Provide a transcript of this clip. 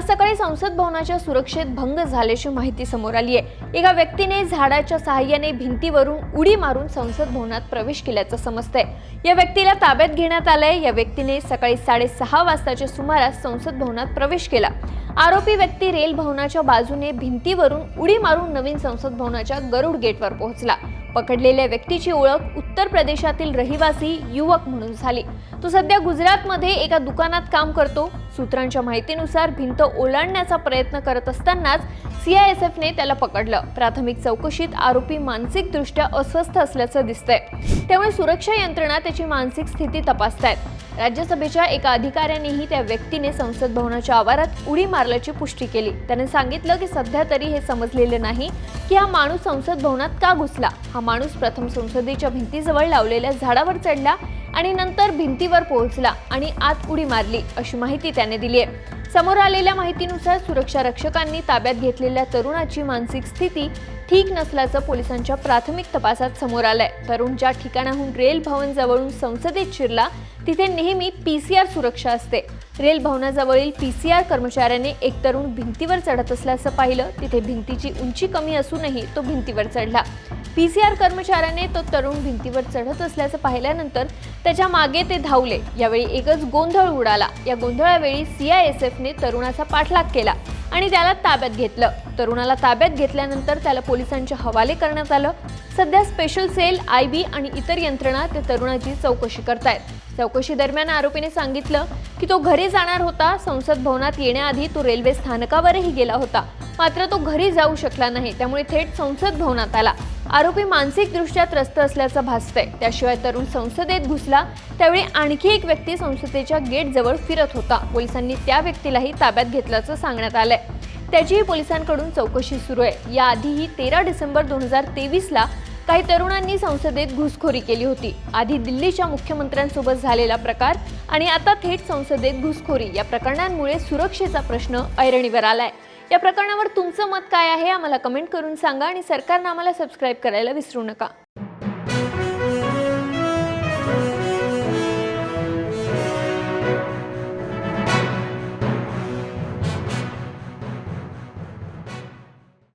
आज सकाळी संसद भवनाच्या सुरक्षेत भंग झाल्याची माहिती समोर आली आहे. एका व्यक्तीने झाडाच्या सहाय्याने भिंतीवरून उडी मारून संसद भवनात प्रवेश केल्याचं समजतंय. या व्यक्तीला ताब्यात घेण्यात आलंय. या व्यक्तीने सकाळी साडेसहा वाजताच्या सुमारास संसद भवनात प्रवेश केला. आरोपी व्यक्ती रेल भवनाच्या बाजूने भिंतीवरून उडी मारून नवीन संसद भवनाच्या गरुड गेटवर पोहोचला. पकडलेल्या व्यक्तीची ओळख उत्तर प्रदेशातील रहिवासी युवक म्हणून झाली. तो सध्या गुजरातमध्ये एका दुकानात काम करतो. सूत्रांच्या माहितीनुसार भिंत ओलांडण्याचा प्रयत्न करत असतानाच सीआयएसएफने त्याला पकडलं. प्राथमिक चौकशीत आरोपी मानसिकदृष्ट्या अस्वस्थ असल्याचं दिसतंय. त्यामुळे सुरक्षा यंत्रणा त्याची मानसिक स्थिती तपासतायत. राज्यसभेच्या एका अधिकाऱ्यानेही त्या व्यक्तीने संसद भवनाच्या आवारात उडी मारल्याची पुष्टी केली. त्याने सांगितलं की सध्या तरी हे समजलेलं नाही की हा माणूस संसद भवनात का घुसला. हा माणूस प्रथम संसदेच्या भिंतीजवळ लावलेल्या झाडावर चढला आणि नंतर भिंतीवर पोहोचला आणि आत उडी मारली अशी माहिती त्याने दिली आहे. समोर आलेल्या माहितीनुसार सुरक्षा रक्षकांनी ताब्यात घेतलेल्या तरुणाची मानसिक स्थिती ठीक नसल्याचं पोलिसांच्या प्राथमिक तपासात समोर आलंय. तरुण ज्या ठिकाणाहून रेल भवन जवळून संसदेत शिरला तिथे नेहमी पी सी आर सुरक्षा असते. रेल भवनाजवळील पी सी आर कर्मचाऱ्याने एक तरुण भिंतीवर चढत असल्याचं पाहिलं. तिथे भिंतीची उंची कमी असूनही तो भिंतीवर चढला. पी सी आर कर्मचाऱ्याने तो तरुण भिंतीवर चढत असल्याचं पाहिल्यानंतर त्याच्यामागे ते धावले. यावेळी एकच गोंधळ उडाला. या गोंधळावेळी सीआयएसएफने तरुणाचा पाठलाग केला. आणि त्याला ताब्यात घेतलं. तरुणाला ताब्यात घेतल्यानंतर त्याला पोलिसांच्या हवाले करण्यात आलं. सध्या स्पेशल सेल आय बी आणि इतर यंत्रणा त्या तरुणाची चौकशी करतायत. चौकशी दरम्यान आरोपीने सांगितलं की तो घरी जाणार होता. संसद भवनात येण्याआधी तो रेल्वे स्थानकावरही गेला होता. मात्र तो घरी जाऊ शकला नाही. त्यामुळे थेट संसद भवनात आला. आरोपी मानसिकदृष्ट्या त्रस्त असल्याचं भासतंय. त्याशिवाय तरुण संसदेत घुसला त्यावेळी आणखी एक व्यक्ती संसदेच्या गेटजवळ फिरत होता. पोलिसांनी त्या व्यक्तीलाही ताब्यात घेतल्याचं सांगण्यात आलंय. त्याचीही पोलिसांकडून चौकशी सुरू आहे. याआधीही तेरा डिसेंबर दोन हजार तेवीसला काही तरुणांनी संसदेत घुसखोरी केली होती. आधी दिल्लीच्या मुख्यमंत्र्यांसोबत झालेला प्रकार आणि आता थेट संसदेत घुसखोरी या प्रकरणांमुळे सुरक्षेचा प्रश्न ऐरणीवर आलाय. या प्रकरणावर तुमचं मत काय आहे आम्हाला कमेंट करून सांगा आणि सरकारनं आम्हाला सबस्क्राईब करायला विसरू नका.